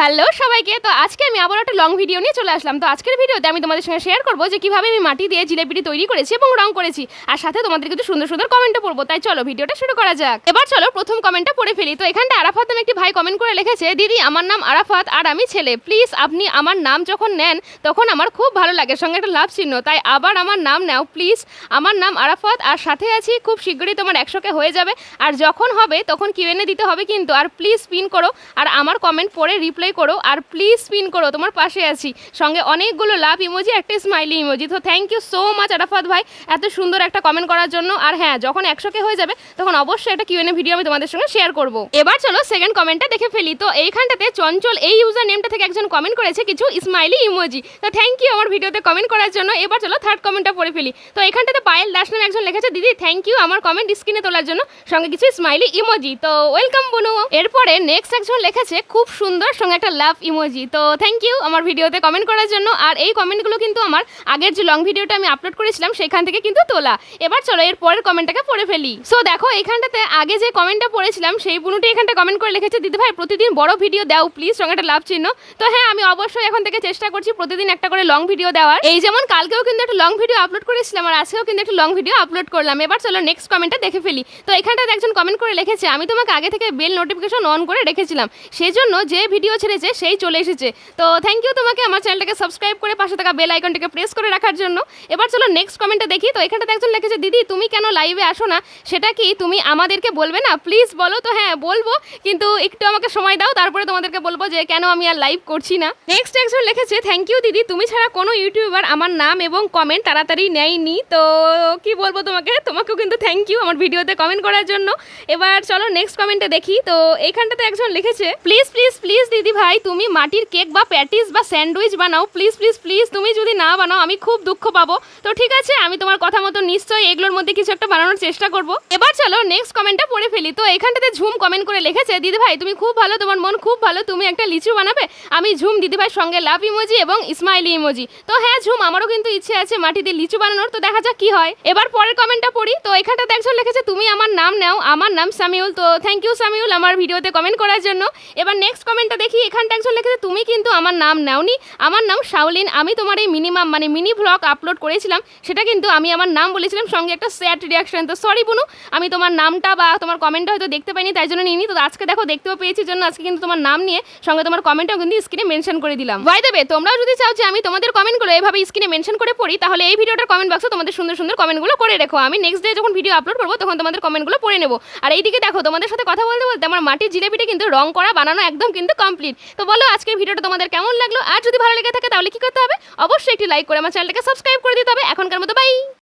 Hello সবাইকে, তো আজকে আমি আবার একটা লং ভিডিও নিয়ে চলে আসলাম। তো আজকের ভিডিওতে আমি তোমাদের সঙ্গে শেয়ার করব যে কীভাবে আমি মাটি দিয়ে জিলেপিটি তৈরি করেছি এবং রং করেছি। আর সাথে তোমাদের কিন্তু সুন্দর সুন্দর কমেন্টও পড়ব। তাই চলো ভিডিওটা শুরু করা যাক। এবার চলো প্রথম কমেন্টটা পড়ে ফেলি। তো এখানটা আরাফাত নামে একটি ভাই কমেন্ট করে লিখেছে, দিদি, আমার নাম আরাফাত আর আমি ছেলে। প্লিজ আপনি আমার নাম যখন নেন, তখন আমার খুব ভালো লাগে। সঙ্গে একটা লাভ চিহ্ন। তাই আবার আমার নাম নাও প্লিজ আমার নাম আরাফাত আর সাথে আছি, খুব শীঘ্রই তোমার একশোকে হয়ে যাবে। আর যখন হবে, তখন কিউএনএ দিতে হবে কিন্তু। আর প্লিজ পিন করো। আর আমার কমেন্ট পড়ে রিপ্লাই করো আর প্লিজ স্পিন করো, তোমার পাশে আছি। সঙ্গে অনেকগুলো লাভ ইমোজি একটা স্মাইলি ইমোজি তো thank you so much Arafat ভাই, এত সুন্দর একটা কমেন্ট করার জন্য। আর হ্যাঁ যখন একশোকে হয়ে যাবে, তখন অবশ্যই একটা কিউএনএ ভিডিও আমি তোমাদের সঙ্গে শেয়ার করব। এবার চলো সেকেন্ড কমেন্টটা দেখে ফেলি। তো এইখানটাতে চঞ্চল এই ইউজার নেমটা থেকে একজন কমেন্ট করেছে, কিছু স্মাইলি ইমোজি তো থ্যাংক ইউ আমার ভিডিওতে কমেন্ট করার জন্য। এবার চলো থার্ড কমেন্টটা পড়ে ফেলি। তো এখানটাতে পায়েল দাস নামে একজন লিখেছে, দিদি থ্যাংক ইউ আমার কমেন্ট স্ক্রিনে তোলার জন্য। সঙ্গে কিছু স্মাইলি ইমোজি তো ওয়েলকাম বুনু। এরপরে নেক্সট একজন লিখেছে, খুব সুন্দর, সঙ্গে একটা লাভ ইমোজি তো থ্যাংক ইউ আমার ভিডিওতে কমেন্ট করার জন্য। আর এই কমেন্টগুলো কিন্তু আমার আগের যে লং ভিডিওটা আমি আপলোড করেছিলাম, সেখান থেকে কিন্তু তোলা। এবার চলো এর পরের কমেন্টটাকে পড়ে ফেলি। সো দেখো, এখানটাতে আগে যে কমেন্টটা পড়েছিলাম, সেই বুনুটি এখানটা কমেন্ট করে লিখেছে দিদি ভাই, প্রতিদিন বড় ভিডিও দাও প্লিজ সঙ্গে একটা লাভ চিহ্ন। তো হ্যাঁ আমি অবশ্যই এখন থেকে চেষ্টা করছি প্রতিদিন একটা করে লং ভিডিও দেওয়ার। এই যেমন কালকেও কিন্তু একটা লং ভিডিও আপলোড করেছিলাম, আর আজকেও কিন্তু একটা লং ভিডিও আপলোড করলাম। এবার চলো নেক্সট কমেন্টটা দেখে ফেলি। তো এখানটাতে একজন কমেন্ট করে লিখেছে আমি তোমাকে আগে থেকে বেল নোটিফিকেশন অন করে রেখেছিলাম। সেই জন্য যে ভিডিও ছেড়েছে সেই চলে এসেছে। তো থ্যাংক ইউ তোমাকে আমার চ্যানেলটাকে সাবস্ক্রাইব করে পাশে থাকা বেল আইকনটাকে প্রেস করে রাখার জন্য। এবার চলো নেক্সট কমেন্টে দেখি। তো এখানটাতে একজন লিখেছে, দিদি, তুমি কেন লাইভে আসো না? সেটা কি তুমি আমাদেরকে বলবে না? প্লিজ বলো তো হ্যাঁ বলব। কিন্তু একটু আমাকে সময় দাও, তারপরে তোমাদেরকে বলব যে কেন আমি আর লাইভ করছি না। নেক্সট একজন লিখেছে থ্যাংক ইউ দিদি। তুমি ছাড়া কোনো ইউটিউবার আমার নাম এবং কমেন্ট তাড়াতাড়ি নেয়নি। তো কি বলব তোমাকে? তোমাকেও কিন্তু থ্যাংক ইউ আমার ভিডিওতে কমেন্ট করার জন্য। এবার চলো নেক্সট কমেন্টে দেখি। তো এইখানটাতে একজন লিখেছে প্লিজ প্লিজ প্লিজ দিদি ভাই, তুমি মাটির কেক বা প্যাটিস বা স্যান্ডউইচ বানাও। প্লিজ প্লিজ প্লিজ, তুমি যদি না বানাও, আমি খুব দুঃখ পাবো। তো ঠিক আছে, আমি তোমার কথা মতো নিশ্চয়ই এগুলোর মধ্যে কিছু একটা বানানোর চেষ্টা করব। এবার চলো নেক্সট কমেন্টটা পড়ে ফেলি। তো এখানটাতে ঝুম কমেন্ট করে লিখেছে, দিদি ভাই, তুমি খুব ভালো, তোমার মন খুব ভালো, তুমি একটা লিচু বানাবে? আমি ঝুম দিদি ভাইয়ের সঙ্গে লাভ ইমোজি এবং স্মাইলি ইমোজি তো হ্যাঁ ঝুম, আমারও কিন্তু ইচ্ছে আছে মাটি দিয়ে লিচু বানানোর, তো দেখা যাক কি হয়। এবার পরের কমেন্টটা পড়ি। তো এখানটাতে একজন লিখেছে, তুমি আমার নাম নাও, আমার নাম সামিউল। তো থ্যাংক ইউ সামিউল আমার ভিডিওতে কমেন্ট করার জন্য। এবার নেক্সট কমেন্টটা দেখি এখানটা একজন লিখেছে তুমি কিন্তু আমার নাম নাওনি। আমার নাম শাওলিন আমি তোমার এই মিনিমাম মানে মিনি ভ্লগ আপলোড করেছিলাম, সেটা কিন্তু আমি আমার নাম বলেছিলাম, সঙ্গে একটা স্যাড রিয়াকশন তো সরি বুনু, আমি তোমার নামটা বা তোমার কমেন্টটা হয়তো দেখতে পাইনি, তাই জন্য নিইনি। তো আজকে দেখো, দেখতেও পেয়েছি, জন্য আজকে কিন্তু তোমার নাম নিয়ে সঙ্গে তোমার কমেন্টটাও কিন্তু স্ক্রিনে মেনশন করে দিলাম। ভাই দেবে তোমরাও যদি চাও যে আমি তোমাদের কমেন্টগুলো এভাবে স্ক্রিনে মেনশন করে পড়ি, তাহলে এই ভিডিওটার কমেন্ট বক্সে তোমাদের সুন্দর সুন্দর কমেন্টগুলো করে রেখো। আমি নেক্সট ডে যখন ভিডিও আপলোড করব, তখন তোমাদের কমেন্টগুলো পড়ে নেব। আর এইদিকে দেখো, তোমাদের সাথে কথা বলতে বলতে আমার মাটির জিলেপিটা কিন্তু রং করা, বানানো একদম কিন্তু কমপ্লিট তো বলো, আজকের ভিডিওটা তোমাদের কেমন লাগল? আর যদি ভালো লেগে থাকে, তাহলে কি করতে হবে? অবশ্যই একটি লাইক করে আমার চ্যানেলটাকে সাবস্ক্রাইব করে দিতে হবে। এখনকার মতো বাই